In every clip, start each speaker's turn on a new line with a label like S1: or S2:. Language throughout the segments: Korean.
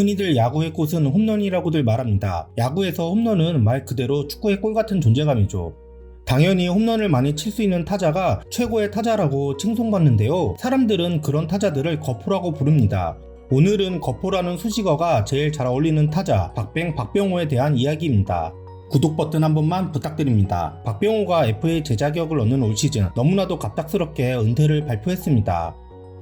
S1: 흔히들 야구의 꽃은 홈런이라고들 말합니다. 야구에서 홈런은 말 그대로 축구의 골 같은 존재감이죠. 당연히 홈런을 많이 칠 수 있는 타자가 최고의 타자라고 칭송받는데요. 사람들은 그런 타자들을 거포라고 부릅니다. 오늘은 거포라는 수식어가 제일 잘 어울리는 타자 박뱅 박병호에 대한 이야기입니다. 구독 버튼 한 번만 부탁드립니다. 박병호가 FA 제자격을 얻는 올 시즌 너무나도 갑작스럽게 은퇴를 발표했습니다.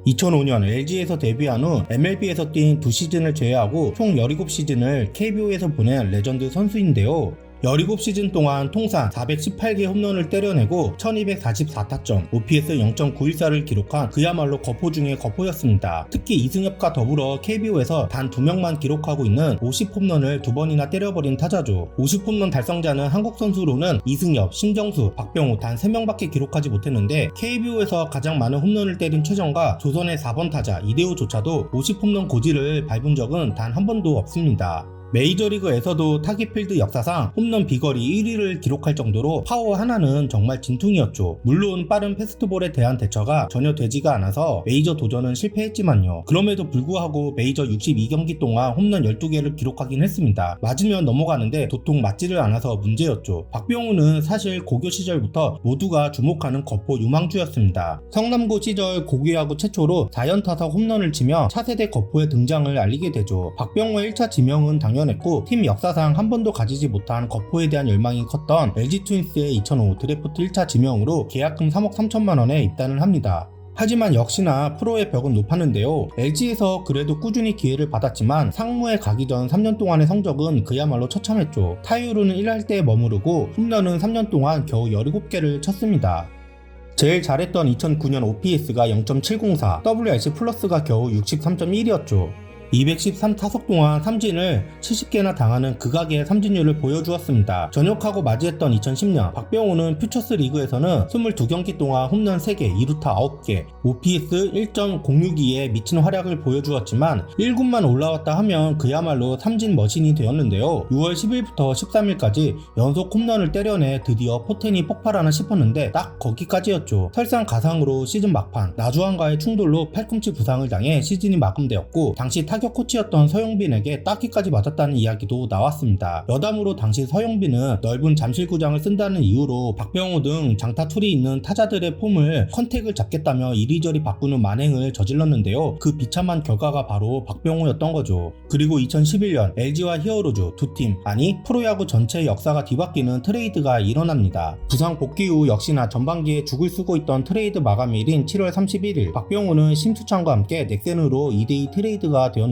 S1: 2005년 LG에서 데뷔한 후 MLB에서 뛴 두 시즌을 제외하고 총 17시즌을 KBO에서 보낸 레전드 선수인데요. 17시즌 동안 통산 418개 홈런을 때려내고 1244타점, OPS 0.914를 기록한 그야말로 거포 중의 거포였습니다. 특히 이승엽과 더불어 KBO에서 단 2명만 기록하고 있는 50홈런을 두 번이나 때려버린 타자죠. 50홈런 달성자는 한국 선수로는 이승엽, 심정수, 박병호 단 3명밖에 기록하지 못했는데 KBO에서 가장 많은 홈런을 때린 최정과 조선의 4번 타자 이대호조차도 50홈런 고지를 밟은 적은 단 한 번도 없습니다. 메이저리그에서도 타깃필드 역사상 홈런 비거리 1위를 기록할 정도로 파워 하나는 정말 진퉁이었죠. 물론 빠른 패스트볼에 대한 대처가 전혀 되지가 않아서 메이저 도전은 실패했지만요. 그럼에도 불구하고 메이저 62경기 동안 홈런 12개를 기록하긴 했습니다. 맞으면 넘어가는데 도통 맞지를 않아서 문제였죠. 박병호는 사실 고교 시절부터 모두가 주목하는 거포 유망주였습니다. 성남고 시절 고교야구 최초로 4연타석 홈런을 치며 차세대 거포의 등장을 알리게 되죠. 박병호의 1차 지명은 당연 했고 팀 역사상 한 번도 가지지 못한 거포에 대한 열망이 컸던 LG 트윈스의 2005 드래프트 1차 지명으로 계약금 3억 3천만 원에 입단을 합니다. 하지만 역시나 프로의 벽은 높았는데요. LG에서 그래도 꾸준히 기회를 받았지만 상무에 가기 전 3년 동안의 성적은 그야말로 처참했죠. 타율은 1할 때 머무르고 홈런은 3년 동안 겨우 17개를 쳤습니다. 제일 잘했던 2009년 OPS가 0.704, WRC 플러스가 겨우 63.1이었죠. 213 타석 동안 삼진을 70개나 당하는 극악의 삼진율을 보여주었습니다. 전역하고 맞이했던 2010년 박병호는 퓨처스 리그에서는 22경기 동안 홈런 3개, 2루타 9개, OPS 1.062에 미친 활약을 보여주었지만 1군만 올라왔다 하면 그야말로 삼진 머신이 되었는데요. 6월 10일부터 13일까지 연속 홈런을 때려내 드디어 포텐이 폭발하나 싶었는데 딱 거기까지였죠. 설상가상으로 시즌 막판 나주환과의 충돌로 팔꿈치 부상을 당해 시즌이 마감되었고 당시 타격 코치였던 서영빈에게 따기까지 맞았다는 이야기도 나왔습니다. 여담으로 당시 서영빈은 넓은 잠실구장을 쓴다는 이유로 박병호 등 장타 툴이 있는 타자들의 폼을 컨택을 잡겠다며 이리저리 바꾸는 만행을 저질렀는데요. 그 비참한 결과가 바로 박병호였던 거죠. 그리고 2011년 LG와 히어로즈 두 팀, 아니 프로야구 전체 역사가 뒤바뀌는 트레이드가 일어납니다. 부상 복귀 후 역시나 전반기에 죽을 쓰고 있던 트레이드 마감일인 7월 31일 박병호는 심수창과 함께 넥센으로 2대2 트레이드가 되었는데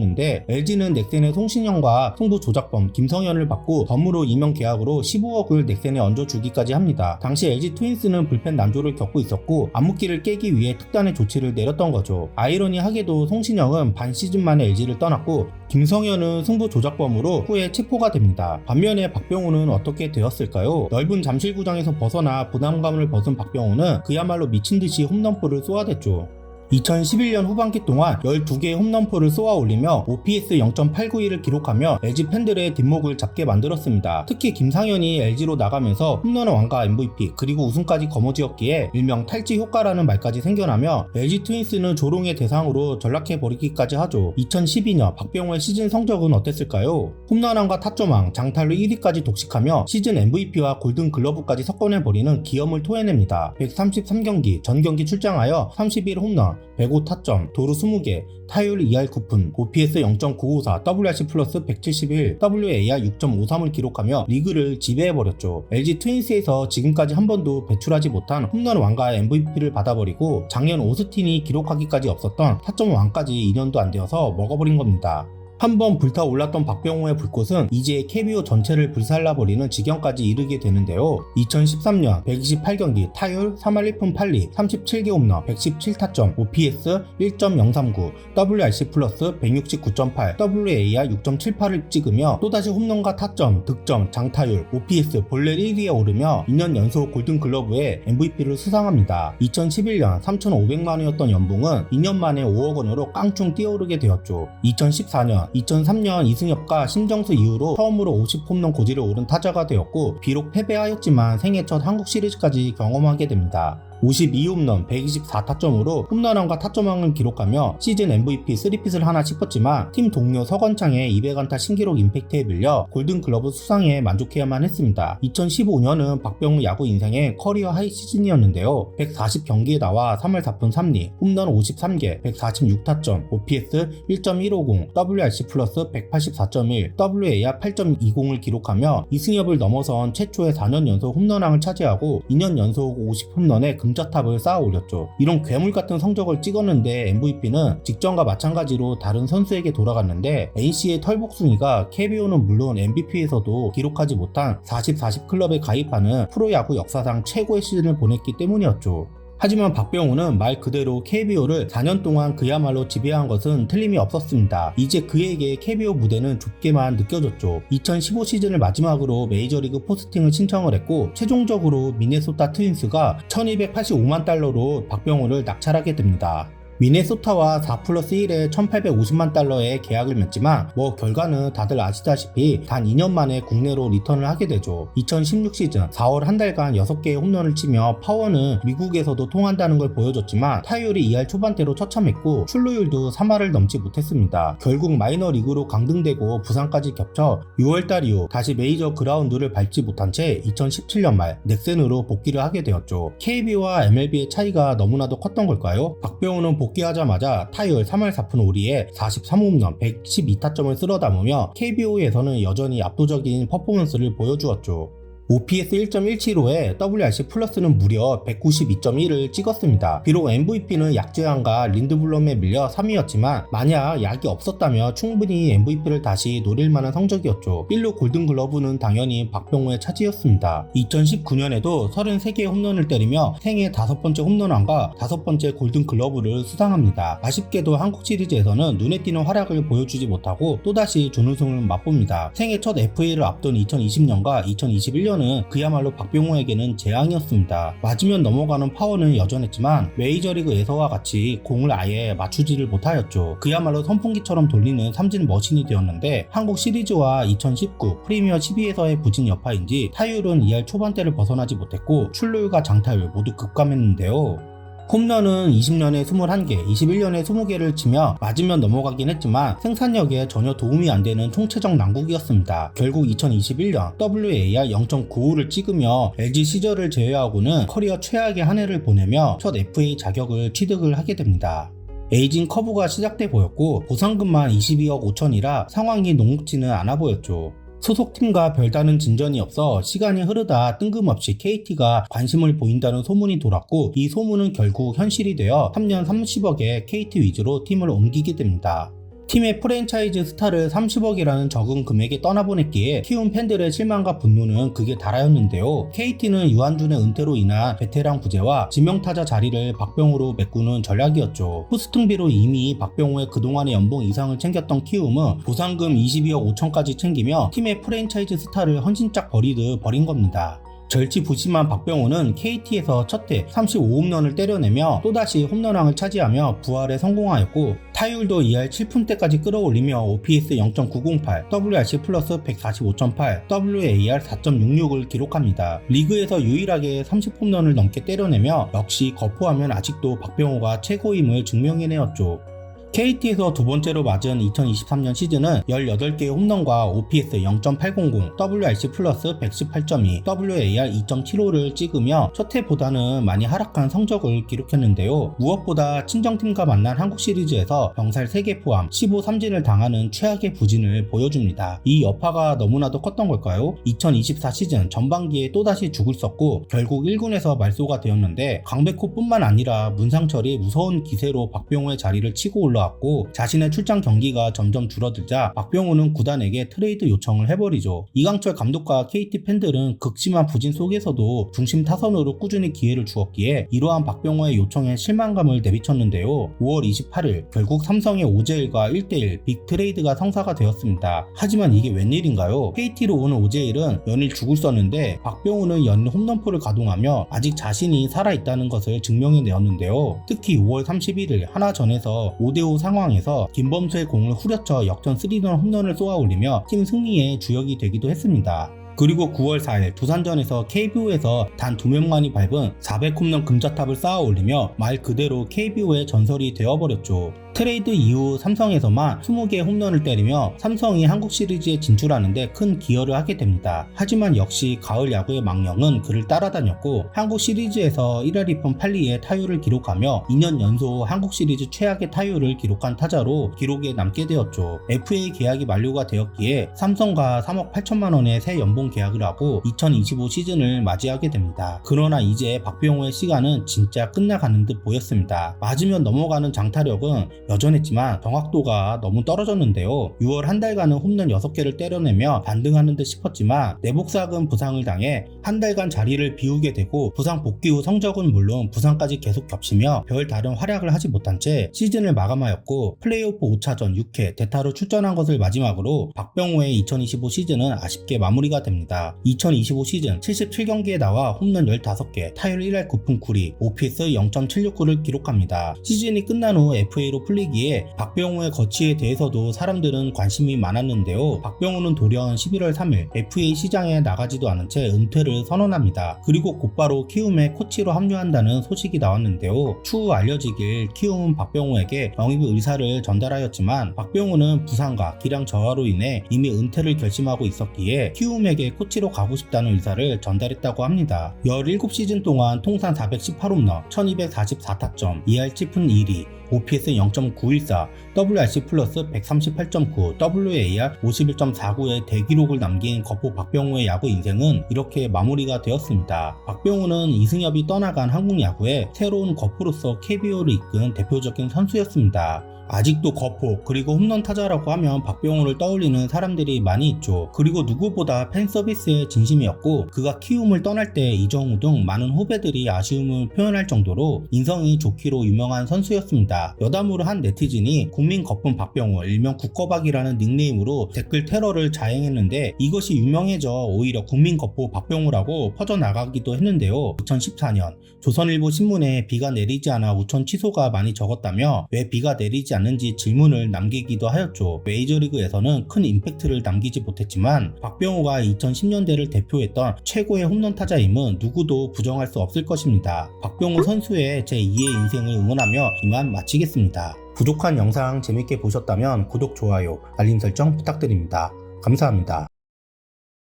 S1: LG는 넥센의 송신영과 승부 조작범 김성현을 받고 덤으로 임명 계약으로 15억을 넥센에 얹어주기까지 합니다. 당시 LG 트윈스는 불펜 난조를 겪고 있었고 암묵기를 깨기 위해 특단의 조치를 내렸던 거죠. 아이러니하게도 송신영은 반 시즌 만에 LG를 떠났고 김성현은 승부 조작범으로 후에 체포가 됩니다. 반면에 박병호는 어떻게 되었을까요? 넓은 잠실구장에서 벗어나 부담감을 벗은 박병호는 그야말로 미친 듯이 홈런포를 쏘아댔죠. 2011년 후반기 동안 12개의 홈런포를 쏘아 올리며 OPS 0.891을 기록하며 LG 팬들의 뒷목을 잡게 만들었습니다. 특히 김상현이 LG로 나가면서 홈런 왕과 MVP 그리고 우승까지 거머쥐었기에 일명 탈지 효과라는 말까지 생겨나며 LG 트윈스는 조롱의 대상으로 전락해 버리기까지 하죠. 2012년 박병호의 시즌 성적은 어땠을까요? 홈런왕과 타점왕, 장탈로 1위까지 독식하며 시즌 MVP와 골든 글러브까지 석권해 버리는 기염을 토해냅니다. 133경기 전 경기 출장하여 31 홈런 105 타점, 도루 20개, 타율 2할 9푼, OPS 0.954, WRC 플러스 171, WAR 6.53을 기록하며 리그를 지배해버렸죠. LG 트윈스에서 지금까지 한 번도 배출하지 못한 홈런 왕가의 MVP를 받아버리고 작년 오스틴이 기록하기까지 없었던 타점 왕까지 2년도 안 되어서 먹어버린 겁니다. 한번 불타올랐던 박병호의 불꽃은 이제 KBO 전체를 불살라버리는 지경까지 이르게 되는데요. 2013년 128경기 타율 3할 1푼 8리 37개 홈런 117타점 OPS 1.039 WRC 플러스 169.8 WAR 6.78을 찍으며 또다시 홈런과 타점, 득점, 장타율, OPS 본래 1위에 오르며 2년 연속 골든글러브에 MVP를 수상합니다. 2011년 3,500만원이었던 연봉은 2년 만에 5억 원으로 깡충 뛰어오르게 되었죠. 2014년 2003년 이승엽과 신정수 이후로 처음으로 50홈런 고지를 오른 타자가 되었고 비록 패배하였지만 생애 첫 한국 시리즈까지 경험하게 됩니다. 52홈런 124타점으로 홈런왕과 타점왕을 기록하며 시즌 MVP 3핏을 하나 짚었지만 팀 동료 서건창의 200안타 신기록 임팩트에 밀려 골든글러브 수상에 만족해야만 했습니다. 2015년은 박병호 야구 인생의 커리어 하이 시즌이었는데요. 140경기에 나와 3월 4푼 3리, 홈런 53개, 146타점, OPS 1.150, WRC 플러스 184.1, WAR 8.20을 기록하며 이승엽을 넘어선 최초의 4년 연속 홈런왕을 차지하고 2년 연속 50홈런의 금자탑을 쌓아 올렸죠. 이런 괴물 같은 성적을 찍었는데 MVP는 직전과 마찬가지로 다른 선수에게 돌아갔는데 NC의 털복숭이가 KBO는 물론 MVP에서도 기록하지 못한 40-40 클럽에 가입하는 프로야구 역사상 최고의 시즌을 보냈기 때문이었죠. 하지만 박병호는 말 그대로 KBO를 4년 동안 그야말로 지배한 것은 틀림이 없었습니다. 이제 그에게 KBO 무대는 좁게만 느껴졌죠. 2015 시즌을 마지막으로 메이저리그 포스팅을 신청을 했고 최종적으로 미네소타 트윈스가 1285만 달러로 박병호를 낙찰하게 됩니다. 미네소타와 4 플러스 1에 1850만 달러의 계약을 맺지만 뭐 결과는 다들 아시다시피 단 2년 만에 국내로 리턴을 하게 되죠. 2016 시즌 4월 한 달간 6개의 홈런을 치며 파워는 미국에서도 통한다는 걸 보여줬지만 타율이 2할 초반대로 처참했고 출루율도 3할을 넘지 못했습니다. 결국 마이너 리그로 강등되고 부상까지 겹쳐 6월달 이후 다시 메이저 그라운드를 밟지 못한 채 2017년 말 넥센으로 복귀를 하게 되었죠. KB와 MLB의 차이가 너무나도 컸던 걸까요? 박병호는 복 귀하자마자 타율 3할 4푼 5리에 43홈런 112타점을 쓸어 담으며 KBO에서는 여전히 압도적인 퍼포먼스를 보여주었죠. OPS 1.175에 WRC 플러스는 무려 192.1을 찍었습니다. 비록 MVP는 약재환과 린드블럼에 밀려 3위였지만 만약 약이 없었다면 충분히 MVP를 다시 노릴 만한 성적이었죠. 1루 골든글러브는 당연히 박병호의 차지였습니다. 2019년에도 33개의 홈런을 때리며 생애 다섯 번째 홈런왕과 다섯 번째 골든글러브를 수상합니다. 아쉽게도 한국 시리즈에서는 눈에 띄는 활약을 보여주지 못하고 또다시 준우승을 맛봅니다. 생애 첫 FA를 앞둔 2020년과 2021년 1년은 그야말로 박병호에게는 재앙이었습니다. 맞으면 넘어가는 파워는 여전했지만 메이저리그에서와 같이 공을 아예 맞추지를 못하였죠. 그야말로 선풍기처럼 돌리는 삼진 머신이 되었는데 한국 시리즈와 2019 프리미어 12에서의 부진 여파인지 타율은 2할 초반대를 벗어나지 못했고 출루율과 장타율 모두 급감했는데요. 홈런은 20년에 21개, 21년에 20개를 치며 맞으면 넘어가긴 했지만 생산력에 전혀 도움이 안 되는 총체적 난국이었습니다. 결국 2021년 WAR 0.95를 찍으며 LG 시절을 제외하고는 커리어 최악의 한 해를 보내며 첫 FA 자격을 취득을 하게 됩니다. 에이징 커브가 시작돼 보였고 보상금만 22억 5천이라 상황이 녹록지는 않아 보였죠. 소속팀과 별다른 진전이 없어 시간이 흐르다 뜬금없이 KT가 관심을 보인다는 소문이 돌았고 이 소문은 결국 현실이 되어 3년 30억에 KT 위주로 팀을 옮기게 됩니다. 팀의 프랜차이즈 스타를 30억이라는 적은 금액에 떠나보냈기에 키운 팬들의 실망과 분노는 극에 달하였는데요. KT는 유한준의 은퇴로 인한 베테랑 부재와 지명타자 자리를 박병호로 메꾸는 전략이었죠. 포스팅비로 이미 박병호의 그동안의 연봉 이상을 챙겼던 키움은 보상금 22억 5천까지 챙기며 팀의 프랜차이즈 스타를 헌신짝 버리듯 버린 겁니다. 절치부심한 박병호는 KT에서 첫해 35홈런을 때려내며 또다시 홈런왕을 차지하며 부활에 성공하였고 타율도 2할 7푼대까지 끌어올리며 OPS 0.908, WRC 플러스 145.8, WAR 4.66을 기록합니다. 리그에서 유일하게 30홈런을 넘게 때려내며 역시 거포하면 아직도 박병호가 최고임을 증명해내었죠. KT에서 두 번째로 맞은 2023년 시즌은 18개의 홈런과 OPS 0.800, WRC 플러스 118.2, WAR 2.75를 찍으며 첫 해보다는 많이 하락한 성적을 기록했는데요. 무엇보다 친정팀과 만난 한국 시리즈에서 병살 3개 포함 15 삼진을 당하는 최악의 부진을 보여줍니다. 이 여파가 너무나도 컸던 걸까요? 2024 시즌 전반기에 또다시 죽을 썼고 결국 1군에서 말소가 되었는데 강백호뿐만 아니라 문상철이 무서운 기세로 박병호의 자리를 치고 올라 올라왔고 자신의 출장 경기가 점점 줄어들자 박병호는 구단에게 트레이드 요청을 해버리죠. 이강철 감독과 KT 팬들은 극심한 부진 속에서도 중심 타선으로 꾸준히 기회를 주었기에 이러한 박병호의 요청에 실망감을 내비쳤는데요. 5월 28일 결국 삼성의 오재일과 1대1 빅 트레이드가 성사가 되었습니다. 하지만 이게 웬일인가요? KT로 오는 오재일은 연일 죽을 썼는데 박병호는 연일 홈런포를 가동하며 아직 자신이 살아있다는 것을 증명해내었는데요. 특히 5월 31일 하나전에서 5대 5 상황에서 김범수의 공을 후려쳐 역전 3런 홈런을 쏘아 올리며 팀 승리의 주역이 되기도 했습니다. 그리고 9월 4일 두산전에서 KBO에서 단 두 명만이 밟은 400홈런 금자탑을 쌓아 올리며 말 그대로 KBO의 전설이 되어버렸죠. 트레이드 이후 삼성에서만 20개의 홈런을 때리며 삼성이 한국 시리즈에 진출하는데 큰 기여를 하게 됩니다. 하지만 역시 가을 야구의 망령은 그를 따라다녔고 한국 시리즈에서 1할 2푼 8리의 타율을 기록하며 2년 연속 한국 시리즈 최악의 타율을 기록한 타자로 기록에 남게 되었죠. FA 계약이 만료가 되었기에 삼성과 3억 8천만 원의 새 연봉 계약을 하고 2025 시즌을 맞이하게 됩니다. 그러나 이제 박병호의 시간은 진짜 끝나가는 듯 보였습니다. 맞으면 넘어가는 장타력은 여전했지만 정확도가 너무 떨어졌는데요. 6월 한 달간은 홈런 6개를 때려내며 반등하는 듯 싶었지만 내복사근 부상을 당해 한 달간 자리를 비우게 되고 부상 복귀 후 성적은 물론 부상까지 계속 겹치며 별 다른 활약을 하지 못한 채 시즌을 마감하였고 플레이오프 5차전 6회 대타로 출전한 것을 마지막으로 박병호의 2025 시즌은 아쉽게 마무리가 됩니다. 2025 시즌 77경기에 나와 홈런 15개, 타율 1할 9푼 9리, OPS 0.769를 기록합니다. 시즌이 끝난 후 FA로 풀리기에 박병호의 거치에 대해서도 사람들은 관심이 많았는데요. 박병호는 돌연 11월 3일 FA 시장에 나가지도 않은 채 은퇴를 선언합니다. 그리고 곧바로 키움의 코치로 합류한다는 소식이 나왔는데요. 추후 알려지길 키움은 박병호에게 영입 의사를 전달하였지만 박병호는 부상과 기량 저하로 인해 이미 은퇴를 결심하고 있었기에 키움에게 코치로 가고 싶다는 의사를 전달했다고 합니다. 17시즌 동안 통산 418홈런, 1244타점, 2할 7푼 1위, OPS 0.914, WRC 플러스 138.9, WAR 51.49의 대기록을 남긴 거포 박병호의 야구 인생은 이렇게 마무리가 되었습니다. 박병호는 이승엽이 떠나간 한국 야구의 새로운 거포로서 KBO를 이끈 대표적인 선수였습니다. 아직도 거포 그리고 홈런 타자라고 하면 박병호를 떠올리는 사람들이 많이 있죠. 그리고 누구보다 팬 서비스에 진심이었고 그가 키움을 떠날 때 이정우 등 많은 후배들이 아쉬움을 표현할 정도로 인성이 좋기로 유명한 선수였습니다. 여담으로 한 네티즌이 국민 거품 박병호 일명 국거박이라는 닉네임으로 댓글 테러를 자행했는데 이것이 유명해져 오히려 국민 거포 박병호라고 퍼져나가기도 했는데요. 2014년 조선일보 신문에 비가 내리지 않아 우천 취소가 많이 적었다며 왜 비가 내리지 않는지 질문을 남기기도 하였죠. 메이저리그에서는 큰 임팩트를 남기지 못했지만 박병호가 2010년대를 대표했던 최고의 홈런 타자임은 누구도 부정할 수 없을 것입니다. 박병호 선수의 제2의 인생을 응원하며 이만 마치겠습니다. 부족한 영상 재밌게 보셨다면 구독, 좋아요, 알림 설정 부탁드립니다. 감사합니다.